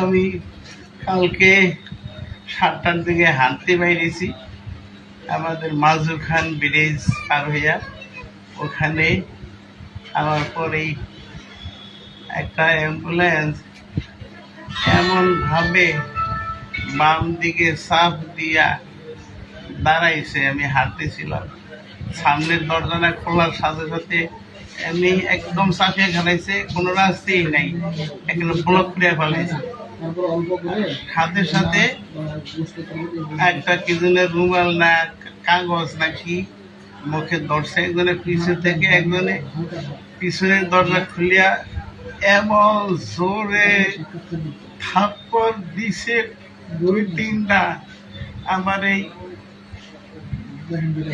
আমি কালকে সাতটার দিকে হাঁটতে বাইরেছি আমাদের মাজু খান ব্রিজ পার হইয়া ওখানে আমার পরেই একটা অ্যাম্বুলেন্স এমনভাবে বাম দিকে সাফ দিয়া দাঁড়াইছে, আমি হাঁটতেছিলাম। সামনের দরজাটা খোলার সাথে সাথে এমনি একদম চাপিয়ে খেলাইছে কোনো রাস্তাই নাই। একদম ব্লক করে ফেলাইছে। সাথে সাথে একটা কি জনের রুমাল না, কাগজ নাকি মুখে ধরছে। একজনের পিছু থেকে একজনে পিছনের দরজা খুলিয়া এমন জোরে থাপ্পড় দিছে দুই তিনটা। আমার এই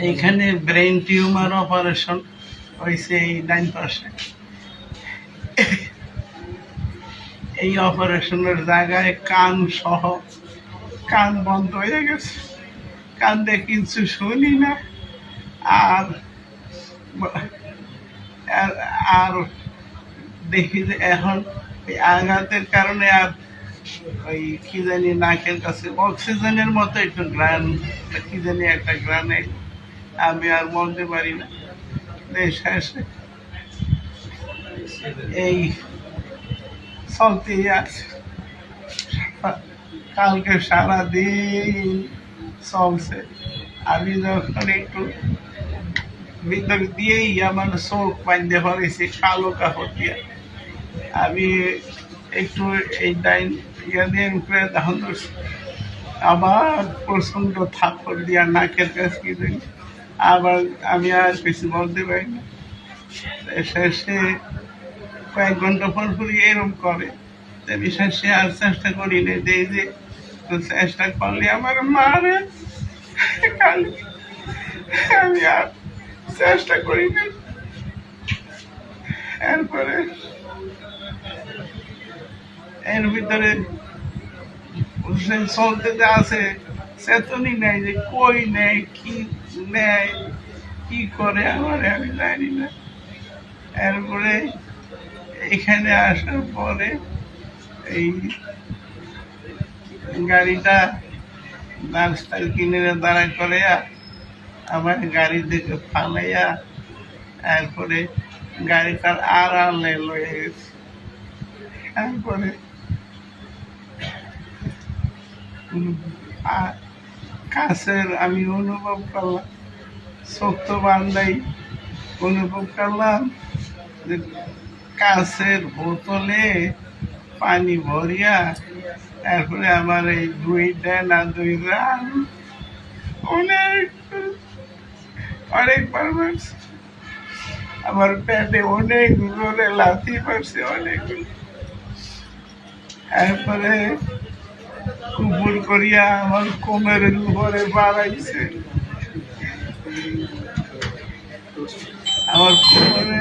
এইখানে ব্রেন টিউমার অপারেশন হয়েছে এই ডাইন পাশে এই অপারেশনের জায়গায় কান সহ কান বন্ধ হয়ে গেছে। কান দিয়ে কিছু শুনি না। আর আর- দেখি যে এখন এই আঘাতের কারণে আর ওই কি জানি নাকের কাছে অক্সিজেনের মতো একটু গ্রান, কি জানি একটা গ্রানে আমি আর বলতে পারি না। শেষে এই চলতেই আছে কালকে সারাদিন চলছে। আমি যখন একটু ভিতর দিয়েই আমার চোখ বাঁধতে পারেছি কালো কাপড় দিয়ে আমি একটু এই ডাইন ইয়ে দিয়ে ধরছি আবার প্রচণ্ড থাপ্পড় দিয়া নাকের কাছে কি আবার আমি আর কিছু বলতে পারি শেষে কয়েক ঘণ্টা পর পরই এরকম করে। আমি শেষে আর চেষ্টা করি না যে যে চেষ্টা করলে আমার মারে। আমি আর চেষ্টা করি না। এরপরে, এর ভিতরে চলতে যে আছে চেতনই নেই যে, কই নেই কি নেয়, কি করে, আমার আমি জানি না। এরপরে এখানে আসার পরে এই গাড়িটা রাস্তার কিনে দাঁড়া করে, আমার গাড়ি থেকে ফালাইয়া তারপরে গাড়িটার আর আড়ালে লয়ে গেছে। তারপরে কাছের আমি অনুভব করলাম, শক্ত বান্ধাই অনুভব করলাম কাছের বোতলে পানি ভরিয়া তারপরে আমার এই দুই না দুই রান। অনেক অনেক আমার পেটে অনেক জোরে লাথি পারছে অনেক। তারপরে কুপুর করিয়া আমার কোমরের উপরে বাড়াইছে। আমার কোমরে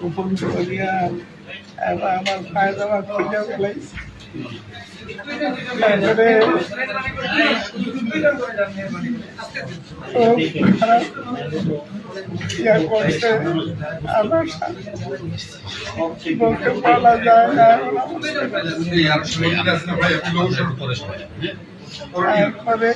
উপর আমার পায়ে জামা খুলে ফেলাইছে তারপরে করছে। আমার বলতে পারা যায় না। তারপরে